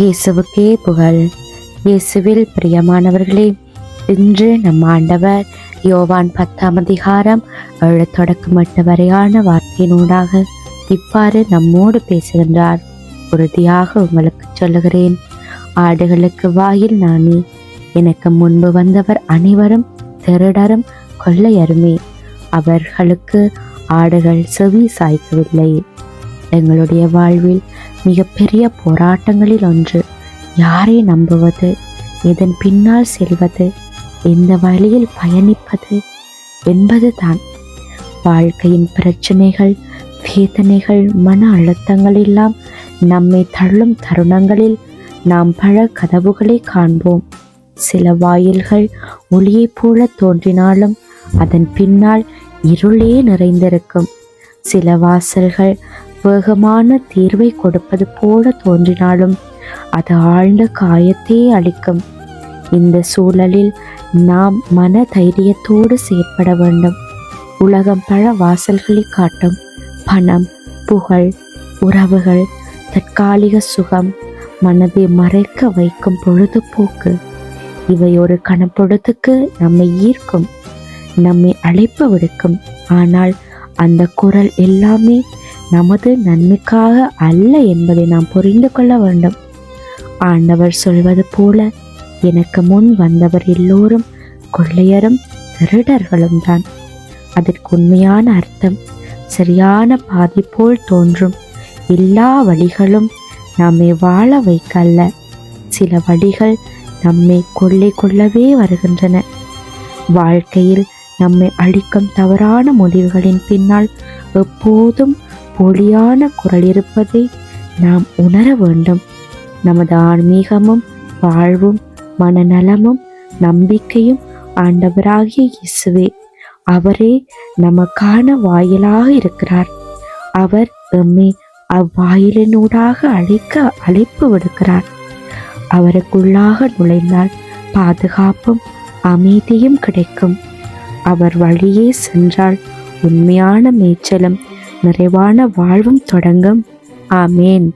இயேசுவுக்கே புகழ். இயேசுவில் பிரியமானவர்களே இன்று நம் ஆண்டவர் யோவான் பத்தாம் அதிகாரம் ஏழு தொடக்கம் வரையான வார்த்தையினூடாக இவ்வாறு நம்மோடு பேசுகின்றார். உறுதியாக உங்களுக்கு சொல்லுகிறேன் ஆடுகளுக்கு வாயில் நானே எனக்கு முன்பு வந்தவர் அனைவரும் திருடரும் கொள்ளையருமே. அவர்களுக்கு ஆடுகள் செவி சாய்க்கவில்லை. எங்களுடைய வாழ்வில் மிகப்பெரிய போராட்டங்களில் ஒன்று. யாரை நம்புவது? இதன் பின்னால் செல்வது? எந்த வழியில் பயணிப்பது? என்பதுதான். வாழ்க்கையின் பிரச்சனைகள் வேதனைகள் மன அழுத்தங்கள் எல்லாம் நம்மை தள்ளும் தருணங்களில் நாம் பல கதவுகளை காண்போம். சில வாயில்கள் ஒளியைப் போல தோன்றினாலும் அதன் பின்னால் இருளே நிறைந்திருக்கும். சில வாசல்கள் வேகமான தீர்வை கொடுப்பது போல தோன்றினாலும் அது ஆழ்ந்த காயத்தை அளிக்கும். இந்த சூழலில் நாம் மன தைரியத்தோடு செயற்பட வேண்டும். உலகம் பல வாசல்களை காட்டும். பணம் புகழ் உறவுகள் தற்காலிக சுகம் மனதை மறைக்க வைக்கும் பொழுதுபோக்கு. இவை ஒரு கணப்பொழுதுக்கு நம்மை ஈர்க்கும் நம்மை அழைப்பு விடுக்கும் ஆனால் அந்த குரல் எல்லாமே நமது நன்மைக்காக அல்ல என்பதை நாம் புரிந்து கொள்ள வேண்டும். ஆண்டவர் சொல்வது போல எனக்கு முன் வந்தவர் எல்லோரும் கொள்ளையரும் திருடர்களும் தான். அதற்கு உண்மையான அர்த்தம் சரியான பாதி போல் தோன்றும். எல்லா வழிகளும் நம்மை வாழ வைக்க அல்ல சில வழிகள் நம்மை கொள்ளை கொள்ளவே வருகின்றன. வாழ்க்கையில் நம்மை அழிக்கும் தவறான முடிவுகளின் பின்னால் எப்போதும் ஒளியான குரல் இருப்பதை நாம் உணர வேண்டும். நமது ஆன்மீகமும் வாழ்வும் மனநலமும் நம்பிக்கையும் ஆண்டவராகிய இயேசுவே அவரே நமக்கான வாயிலாக இருக்கிறார். அவர் எம்மை அவ்வாயிலினூடாக அழைக்க அழைப்பு விடுக்கிறார். அவருக்குள்ளாக நுழைந்தால் பாதுகாப்பும் அமைதியும் கிடைக்கும். அவர் வழியே சென்றால் உண்மையான மேய்ச்சலும் நிறைவான வாழ்வும் தொடங்கும். ஆமேன்.